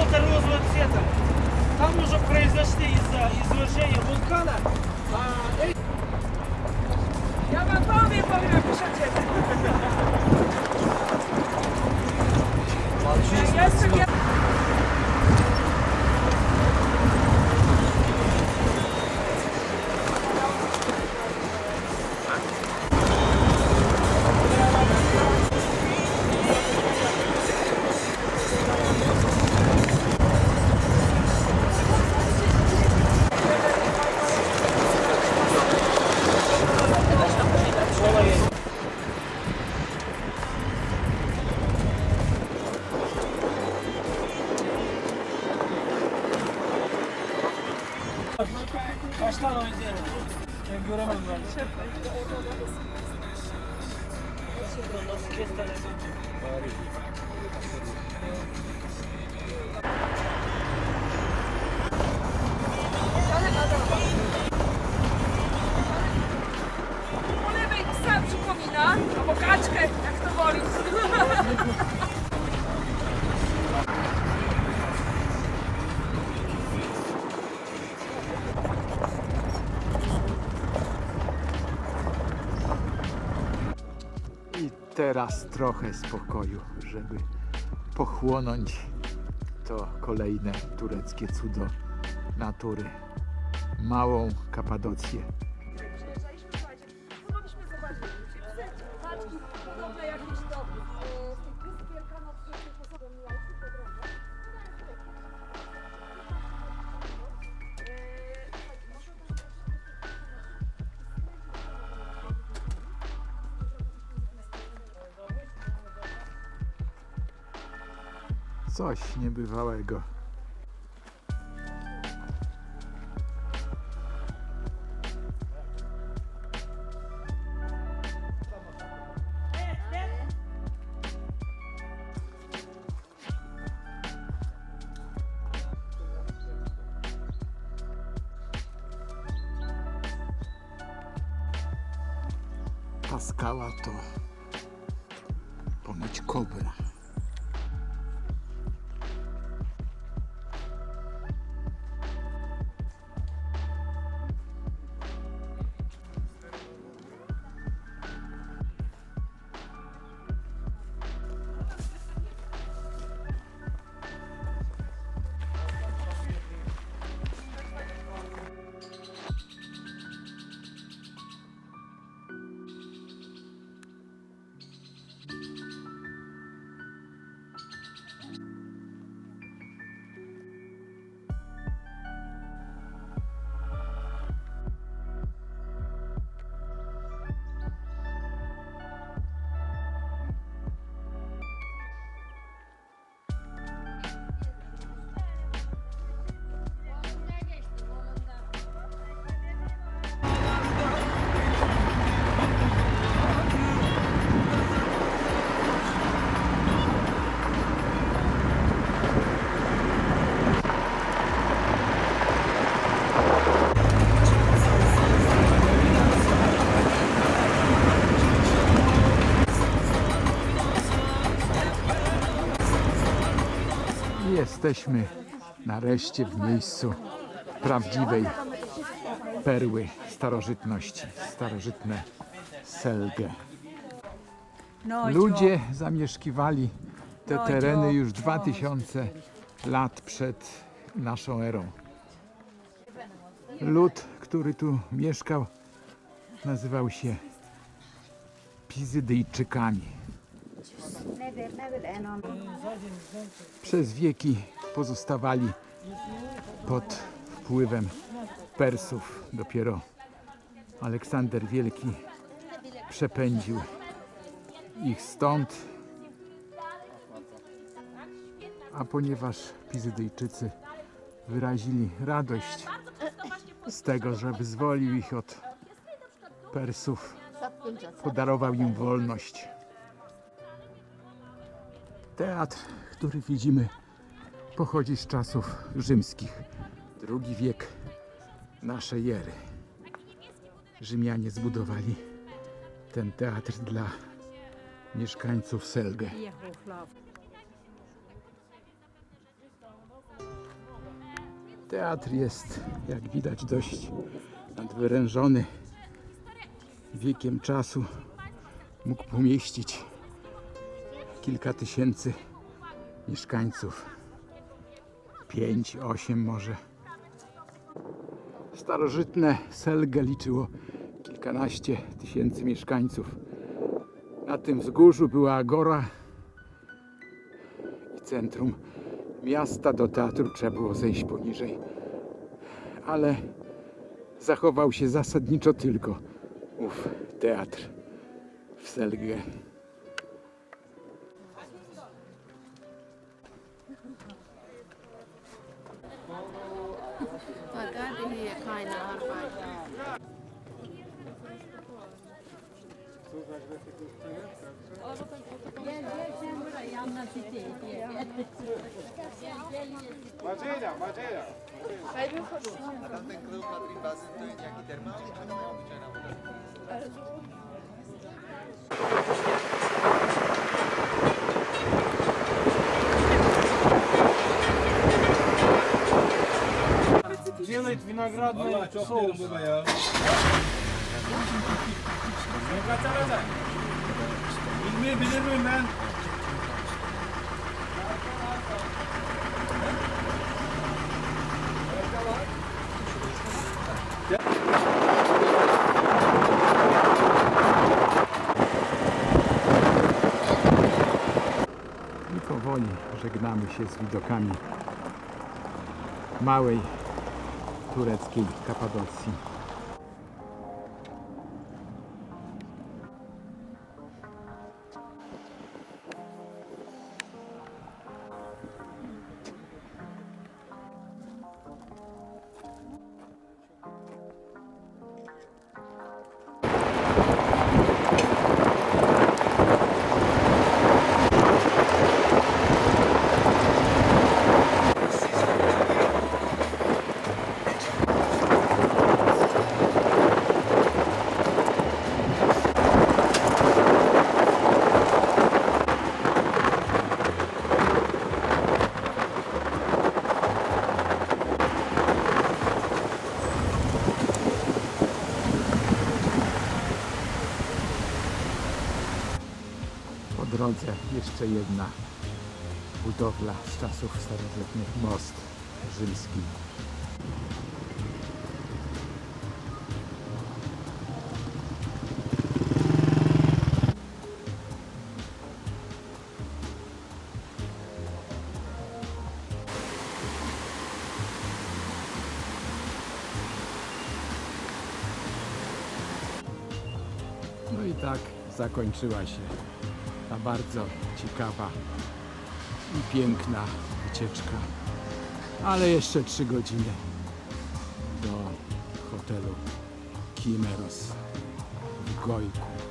желто-розовым цветом. Там уже произошли из-за извержения вулкана. А, э... Я готов, я помню, пишите. Молчи. Kaç tane o izleyelim? Ben göremem ben. Nasıl kestane? Po teraz trochę spokoju, żeby pochłonąć to kolejne tureckie cudo natury. Małą Kapadocję. Coś niebywałego. Ta skała to ponoć kobra. Jesteśmy nareszcie w miejscu prawdziwej perły starożytności, starożytne Selgę. Ludzie zamieszkiwali te tereny już 2000 lat przed naszą erą. Lud, który tu mieszkał, nazywał się Pizydyjczykami. Przez wieki pozostawali pod wpływem Persów. Dopiero Aleksander Wielki przepędził ich stąd. A ponieważ Pizydyjczycy wyrazili radość z tego, że wyzwolił ich od Persów, podarował im wolność. Teatr, który widzimy, pochodzi z czasów rzymskich. Drugi wiek naszej ery. Rzymianie zbudowali ten teatr dla mieszkańców Selge. Teatr jest, jak widać, dość nadwyrężony wiekiem czasu. Mógł pomieścić kilka tysięcy mieszkańców. Pięć, osiem może. Starożytne Selge liczyło kilkanaście tysięcy mieszkańców. Na tym wzgórzu była agora i centrum miasta. Do teatru trzeba było zejść poniżej. Ale zachował się zasadniczo tylko ów teatr w Selge. meine Arbeit. Gel gel sen buraya yanına siteye gel. Gel gel. Macera, macera. Haydi bakalım. Zaten kılıf katrin bazı dönüyor ki termal. Hadi bakalım. winogradnej sos. Sen kaçaracaksın. Bilmeyi bilir? I powoli żegnamy się z widokami małej tureckiej Kapadocji. Drodze jeszcze jedna budowla z czasów starożytnych, most rzymski. No i tak zakończyła się bardzo ciekawa i piękna wycieczka. Ale jeszcze trzy godziny do hotelu Kimeros w Gojku.